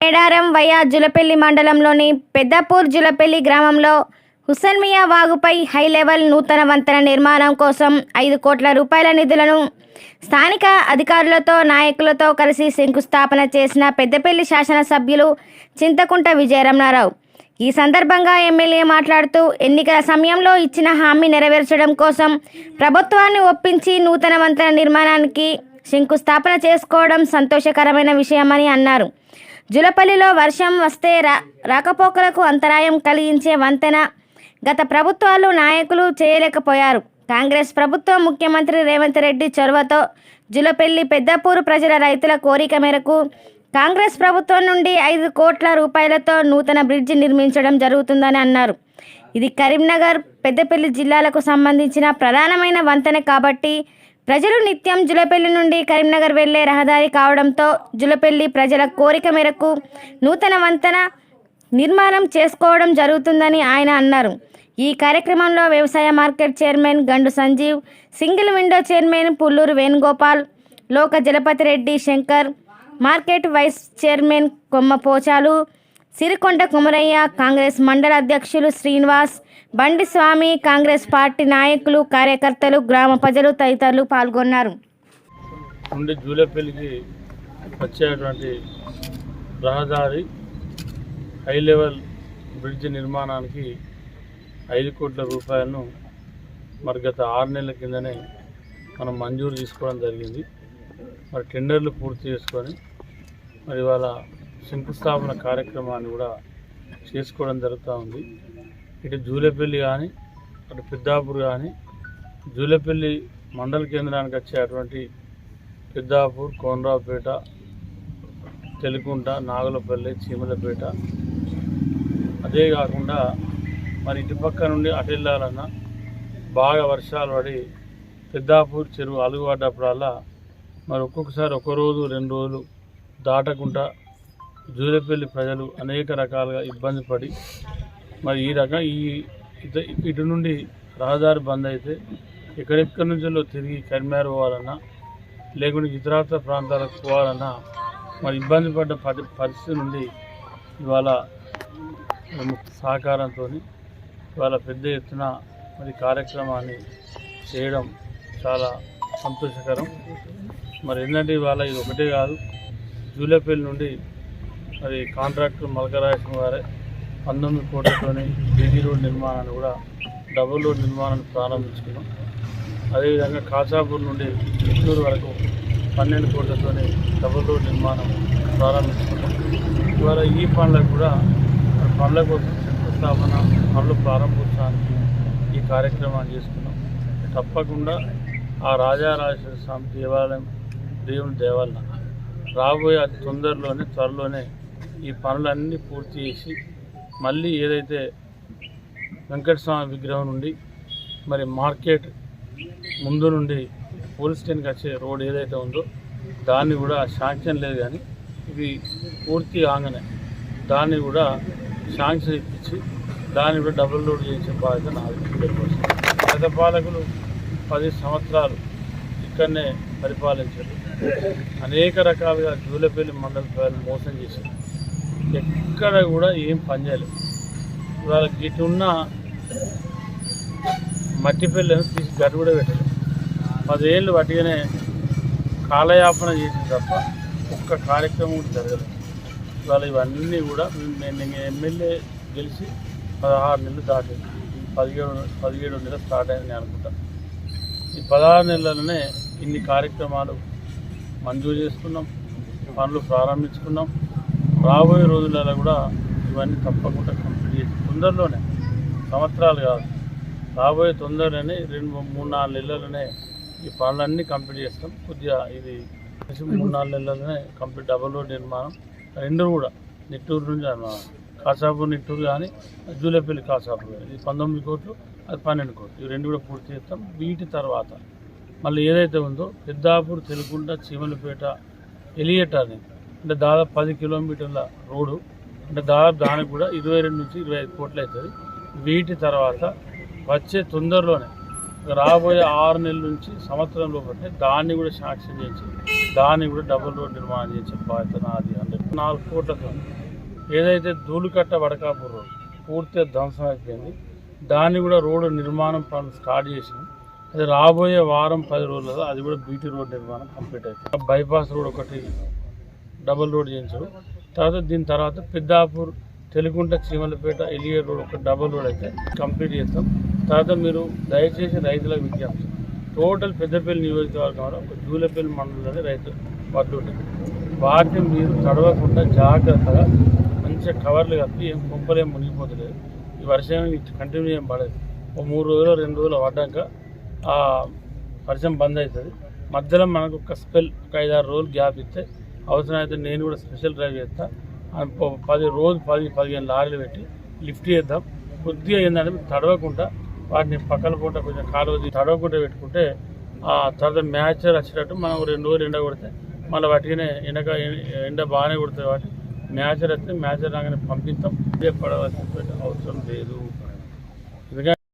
Medaram via Julapalli మండలంలోని పెద్దపూర్ జులపల్లి గ్రామంలో హుసన్మియా వాగుపై high level నూతన వంతెన నిర్మాణం కోసం ఐదు కోట్ల రూపాయల నిధులను స్థానిక అధికారులతో నాయకులతో కలిసి శంకుస్థాపన చేసిన పెద్దపల్లి శాసనసభ్యులు చింతకుంట విజయరమణారావు. ఈ సందర్భంగా ఎమ్మెల్యే మాట్లాడుతూ ఎన్నికల సమయంలో ఇచ్చిన హామీ నెరవేర్చడం కోసం ప్రభుత్వాన్ని ఒప్పించి నూతన వంతెన నిర్మాణానికి శంకుస్థాపన చేసుకోవడం సంతోషకరమైన విషయమని అన్నారు. జులపల్లిలో వర్షం వస్తే రా రాకపోకలకు అంతరాయం కలిగించే వంతెన. గత ప్రభుత్వాలు నాయకులు చేయలేకపోయారు. కాంగ్రెస్ ప్రభుత్వం ముఖ్యమంత్రి రేవంత్ రెడ్డి చొరవతో జులపల్లి పెద్దపూరు ప్రజల రైతుల కోరిక మేరకు కాంగ్రెస్ ప్రభుత్వం నుండి ఐదు కోట్ల రూపాయలతో నూతన బ్రిడ్జి నిర్మించడం జరుగుతుందని అన్నారు. ఇది కరీంనగర్ పెద్దపల్లి జిల్లాలకు సంబంధించిన ప్రధానమైన వంతెన కాబట్టి ప్రజలు నిత్యం జులపల్లి నుండి కరీంనగర్ వెళ్ళే రహదారి కావడంతో జులపల్లి ప్రజల కోరిక మేరకు నూతన వంతెన నిర్మాణం చేసుకోవడం జరుగుతుందని ఆయన అన్నారు. ఈ కార్యక్రమంలో వ్యవసాయ market chairman Gandu Sanjeev single window chairman Pulluru Venugopal Loka Jalapathi Reddy Shankar market vice chairman Komma Pochalu Sirikonda Kumaraiah Congress మండల అధ్యక్షులు శ్రీనివాస్ బండి స్వామి కాంగ్రెస్ పార్టీ నాయకులు కార్యకర్తలు గ్రామ ప్రజలు తదితరులు పాల్గొన్నారు. నుండి జూలపల్లికి వచ్చేటువంటి రహదారి హై లెవెల్ బ్రిడ్జ్ నిర్మాణానికి ఐదు కోట్ల రూపాయలను మరి గత ఆరు నెలల కిందనే మనం మంజూరు తీసుకోవడం జరిగింది. మరి టెండర్లు పూర్తి చేసుకొని మరి ఇవాళ శంకుస్థాపన కార్యక్రమాన్ని కూడా చేసుకోవడం జరుగుతూ ఉంది. ఇటు జూలపల్లి కానీ అటు పెద్దాపూర్ కానీ జూలపల్లి మండల కేంద్రానికి వచ్చేటువంటి పెద్దాపూర్ కోనరావుపేట తెలుకుంట నాగులపల్లి చీమలపేట. అదే కాకుండా మరి ఇటుపక్క నుండి అటు వెళ్ళాలన్నా బాగా వర్షాలు పడి పెద్దాపూర్ చెరువు అలుగుపడ్డప్పుడల్లా మరి ఒక్కొక్కసారి ఒక రోజు రెండు రోజులు దాటకుండా జూలపల్లి ప్రజలు అనేక రకాలుగా ఇబ్బంది పడి మరి ఈ రకం ఈ ఇటు నుండి రహదారి బంద్ అయితే ఎక్కడెక్కడి నుంచో తిరిగి కరిమారు పోవాలన్నా లేకుంటే ఇతరాత్ర ప్రాంతాలకు పోవాలన్నా మరి ఇబ్బంది పడ్డ పరిస్థితి నుండి ఇవాళ సహకారంతో ఇవాళ పెద్ద ఎత్తున మరి కార్యక్రమాన్ని చేయడం చాలా సంతోషకరం. మరి ఏంటంటే ఇవాళ ఇది ఒకటే కాదు జూలపల్లి నుండి మరి కాంట్రాక్టర్ మలకరాజం గారే పంతొమ్మిది కోట్లతోని బీజీ రోడ్ నిర్మాణాన్ని కూడా డబుల్ రోడ్ నిర్మాణాన్ని ప్రారంభించుకున్నాం. అదేవిధంగా కాచాపూర్ నుండి చిత్తూరు వరకు పన్నెండు కోట్లతోని డబుల్ రోడ్ నిర్మాణం ప్రారంభించుకున్నాం. ఇవాళ ఈ పనులకు కూడా పనుల కోసం శంకుస్థాపన పనులు ప్రారంభోత్సవానికి ఈ కార్యక్రమాన్ని చేసుకున్నాం. తప్పకుండా ఆ రాజారాజేశ్వర స్వామి దేవాలయం దేవుని దేవాలయం రాబోయే అతి తొందరలోనే త్వరలోనే ఈ పనులన్నీ పూర్తి చేసి మళ్ళీ ఏదైతే వెంకటస్వామి విగ్రహం నుండి మరి మార్కెట్ ముందు నుండి పోలీస్ స్టేషన్కి వచ్చే రోడ్ ఏదైతే ఉందో దాన్ని కూడా శాంక్షన్ లేదు కానీ ఇది పూర్తి కాగానే దాన్ని కూడా శాంక్షన్ ఇప్పించి దాన్ని కూడా డబుల్ లోడ్ చేసే బాధ్యత నాది. గత పాలకులు పది సంవత్సరాలు ఇక్కడనే పరిపాలించారు. అనేక రకాలుగా జూలపల్లి మండల ప్రజలు మోసం చేశారు. ఎక్కడ కూడా ఏం పనిచేయలేదు ఇవాళ గిట్ ఉన్న మట్టి పిల్లను తీసి గడ్డ కూడా పెట్టలేదు పదేళ్ళు వాటిగానే కాలయాపన చేసిన తప్ప ఒక్క కార్యక్రమం కూడా జరగలేదు. ఇవాళ ఇవన్నీ కూడా నేను ఎమ్మెల్యే గెలిచి పదహారు నెలలు దాటింది. పదిహేడు పదిహేడు నెలలు స్టార్ట్ అయింది నేను అనుకుంటాను ఈ పదహారు నెలలనే ఇన్ని కార్యక్రమాలు మంజూరు చేసుకున్నాం. పనులు ప్రారంభించుకున్నాం. రాబోయే రోజులలో కూడా ఇవన్నీ తప్పకుండా కంప్లీట్ చేసి తొందరలోనే సంవత్సరాలు కాదు రాబోయే తొందరలోనే రెండు మూడు నాలుగు నెలలనే ఈ పనులన్నీ కంప్లీట్ చేస్తాం. కొద్దిగా ఇది కలిసి మూడు నాలుగు నెలలనే కంప్లీట్ డబుల్ రోడ్ నిర్మాణం. రెండు కూడా నిట్టూరు నుంచి అన్న- కాసాపూర్ నిట్టూరు కానీ జూలేపల్లి కాసాపూర్ ఇది పంతొమ్మిది కోట్లు అది పన్నెండు కోట్లు. ఇవి రెండు కూడా పూర్తి చేస్తాం. వీటి తర్వాత మళ్ళీ ఏదైతే ఉందో పెద్దాపూర్ తెలుగుంట చీమలపేట ఎలియట్ అని అంటే దాదాపు పది కిలోమీటర్ల రోడ్డు. అంటే దాదాపు దానికి కూడా ఇరవై రెండు నుంచి ఇరవై ఐదు కోట్లు అవుతుంది. వీటి తర్వాత వచ్చే తొందరలోనే రాబోయే ఆరు నెలల నుంచి సంవత్సరం లోపలనే దాన్ని కూడా శాంక్షన్ చేసి దాన్ని కూడా డబుల్ రోడ్ నిర్మాణం చేసే బాధ్యత నాది అంటే నాలుగు కోట్లతో ఏదైతే ధూళికట్ట వడకాపూర్ రోడ్ పూర్తిగా ధ్వంసం అయిపోయింది దాన్ని కూడా రోడ్డు నిర్మాణం పనులు స్టార్ట్ చేసింది అది రాబోయే వారం పది రోజులలో అది కూడా బీటీ రోడ్ నిర్మాణం కంప్లీట్ అవుతుంది బైపాస్ రోడ్ ఒకటి డబుల్ రోడ్ చేయించారు. తర్వాత దీని తర్వాత పెద్దాపూర్ తెలుగుంట చీమలపేట ఎలియర్ రోడ్ ఒక డబుల్ రోడ్ అయితే కంప్లీట్ చేస్తాం. తర్వాత మీరు దయచేసి రైతులకు విజ్ఞప్తి. టోటల్ పెద్దపల్లి నియోజకవర్గంలో ఒక జూలపల్లి మండలంలోనే రైతు వడ్లు వాటిని మీరు తడవకుండా జాగ్రత్తగా మంచిగా కవర్లు కప్పి ఏం కుంపలేం మునిగిపోతలేదు. ఈ వర్షం కంటిన్యూ ఏం పడదు ఒక మూడు రోజులు రెండు రోజులు పడ్డాక ఆ వర్షం బంద్ అవుతుంది. మధ్యలో మనకు ఒక స్పెల్ ఒక ఐదారు రోజులు గ్యాప్ ఇస్తే అవసరమైతే నేను కూడా స్పెషల్ డ్రైవ్ చేస్తాను పది రోజు పది పదిహేను లారీలు పెట్టి లిఫ్ట్ చేద్దాం. కొద్దిగా ఏంటంటే తడవకుండా వాటిని పక్కన పూట కొంచెం కాలువ తడవకుండా పెట్టుకుంటే ఆ తర్వాత మ్యాచర్ వచ్చేటట్టు మనం రెండు రోజులు ఎండ కొడితే మళ్ళీ వాటికి ఎండక ఎండ బాగానే కొడుతుంది కాబట్టి మ్యాచర్ వస్తే మ్యాచర్ రాగానే పంపిస్తాం. ఇదే పడవలసిన అవసరం లేదు.